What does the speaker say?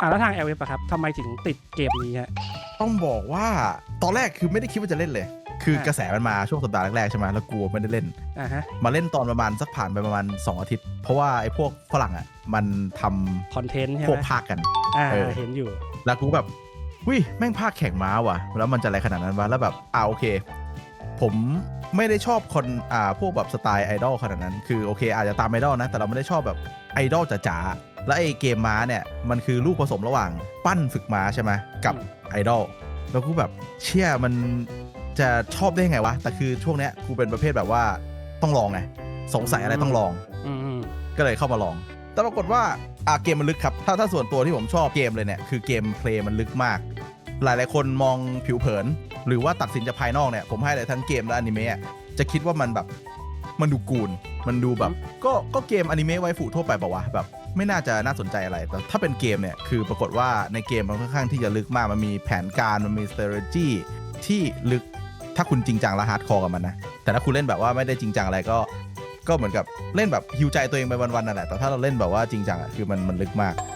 อ่าแล้วทาง LF อะครับทำไมถึงติดเกมนี้ฮะ ต้องบอกว่าตอนแรกคือไม่ได้คิดว่าจะเล่นเลย คืออะกระแสมันมาช่วงสัปดาห์แรกๆใช่ไหมแล้วกลัวไม่ได้เล่น อ่าฮะ มาเล่นตอนประมาณสักผ่านไปประมาณ 2 อาทิตย์ เพราะว่าไอ้พวกฝรั่งอะมันทำคอนเทนต์ใช่พวไหกมภาคกัน อ่าเออ เห็นอยู่ แล้วกูแบบวิแม่งภาคแข่งม้าว่ะ แล้วมันจะอะไรขนาดนั้นวะ แล้วแบบอ่าโอเค ผมไม่ได้ชอบคนอ่าพวกแบบสไตล์ไอดอลขนาดนั้น คือโอเค อาจจะตามไอดอลนะ แต่เราไม่ได้ชอบแบบไอดอลจ๋าๆ แล้วไอเกมม้าเนี่ยมันคือลูกผสมระหว่างปั้นฝึกม้าใช่ไหมกับอืมไอดอลแล้วกูแบบเชี่ยมันจะชอบได้ไงวะ แต่คือช่วงเนี้ยกูเป็นประเภทแบบว่าต้องลองไงสงสัยอะไรต้องลองอืมอืมก็เลยเข้ามาลอง แต่ปรากฏว่าอ่าเกมมันลึกครับ ถ้าถ้าส่วนตัวที่ผมชอบเกมเลยเนี่ยคือเกมเพลย์มันลึกมาก หลายหลายๆคนมองผิวเผิน หรือว่าตัดสินจากภายนอกเนี่ยผมให้เลยทั้งเกมและอนิเมะอะจะคิดว่ามันแบบมันดูกูลมันดูแบบ ก็ก็เกมอนิเมะไวฟูทั่วไปเปล่าวะแบบ ไม่น่าจะน่าสนใจอะไร แต่ถ้าเป็นเกมเนี่ย คือปรากฏว่าในเกมมันค่อนข้างที่จะลึกมาก มันมีแผนการ มันมี strategy ที่ลึก ถ้าคุณจริงจังและฮาร์ดคอร์กับมันนะ แต่ถ้าคุณเล่นแบบว่าไม่ได้จริงจังอะไรก็ ก็เหมือนกับเล่นแบบฮิวใจตัวเองไปวันๆนั่นแหละ แต่ถ้าเราเล่นแบบว่าจริงจังอะ คือมันมันลึกมาก